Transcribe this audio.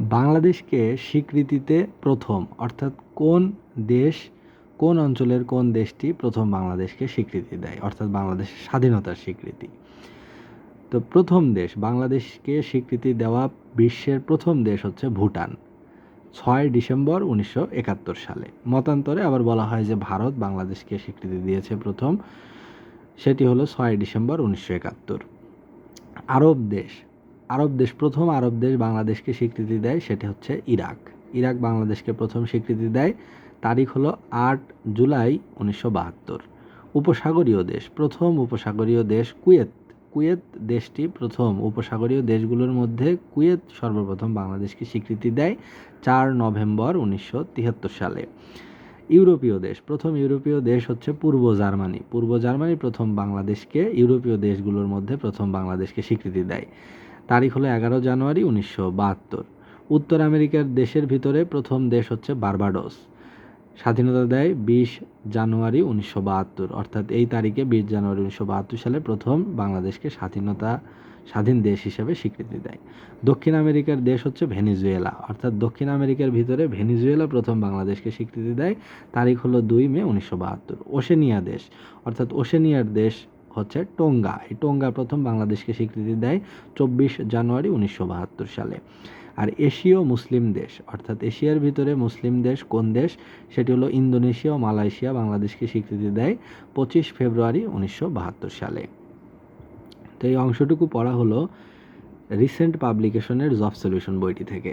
বাংলাদেশকে স্বীকৃতিতে প্রথম, অর্থাৎ কোন দেশ, কোন অঞ্চলের কোন দেশটি প্রথম বাংলাদেশকে স্বীকৃতি দেয়, অর্থাৎ বাংলাদেশের স্বাধীনতার স্বীকৃতি? তো প্রথম দেশ বাংলাদেশকে স্বীকৃতি দেওয়া বিশ্বের প্রথম দেশ হচ্ছে ভুটান, ছয় ডিসেম্বর উনিশশো একাত্তর সালে। মতান্তরে আবার বলা হয় যে ভারত বাংলাদেশকে স্বীকৃতি দিয়েছে প্রথম, সেটি হলো ছয় ডিসেম্বর উনিশশো একাত্তর। আরব দেশ আরব দেশ, প্রথম আরব দেশ বাংলাদেশকে স্বীকৃতি দেয় সেটি হচ্ছে ইরাক। ইরাক বাংলাদেশকে প্রথম স্বীকৃতি দেয়, তারিখ হলো আট জুলাই উনিশশো বাহাত্তর। উপসাগরীয় দেশ, প্রথম উপসাগরীয় দেশ কুয়েত। কুয়েত দেশটি প্রথম উপসাগরীয় দেশগুলোর মধ্যে কুয়েত সর্বপ্রথম বাংলাদেশকে স্বীকৃতি দেয় চার নভেম্বর উনিশশো তিয়াত্তর সালে। ইউরোপীয় দেশ, প্রথম ইউরোপীয় দেশ হচ্ছে পূর্ব জার্মানি। পূর্ব জার্মানি প্রথম বাংলাদেশকে ইউরোপীয় দেশগুলোর মধ্যে প্রথম বাংলাদেশকে স্বীকৃতি দেয়। তারিখ হলো এগারো জানুয়ারি উনিশশো বাহাত্তর। উত্তর আমেরিকার দেশের ভিতরে প্রথম দেশ হচ্ছে বার্বাডোস। স্বাধীনতা দেয় বিশ জানুয়ারি উনিশশো বাহাত্তর, অর্থাৎ এই তারিখে বিশ জানুয়ারি উনিশশো বাহাত্তর সালে প্রথম বাংলাদেশকে স্বাধীনতা, স্বাধীন দেশ হিসেবে স্বীকৃতি দেয়। দক্ষিণ আমেরিকার দেশ হচ্ছে ভেনিজুয়েলা, অর্থাৎ দক্ষিণ আমেরিকার ভিতরে ভেনিজুয়েলা প্রথম বাংলাদেশকে স্বীকৃতি দেয়, তারিখ হলো দুই মে উনিশশো বাহাত্তর। ওশেনিয়া দেশ, অর্থাৎ ওশেনিয়ার দেশ হচ্ছে টোঙ্গা। এই টোঙ্গা প্রথম বাংলাদেশকে স্বীকৃতি দেয় চব্বিশ জানুয়ারি উনিশশো বাহাত্তর সালে। আর এশীয় মুসলিম দেশ, অর্থাৎ এশিয়ার ভিতরে মুসলিম দেশ কোন দেশ? সেটি হলো ইন্দোনেশিয়া ও মালয়েশিয়া বাংলাদেশকে স্বীকৃতি দেয় পঁচিশ ফেব্রুয়ারি উনিশশো বাহাত্তর সালে। তো এই অংশটুকু পড়া হলো রিসেন্ট পাবলিকেশনের জব সলিউশন বইটি থেকে।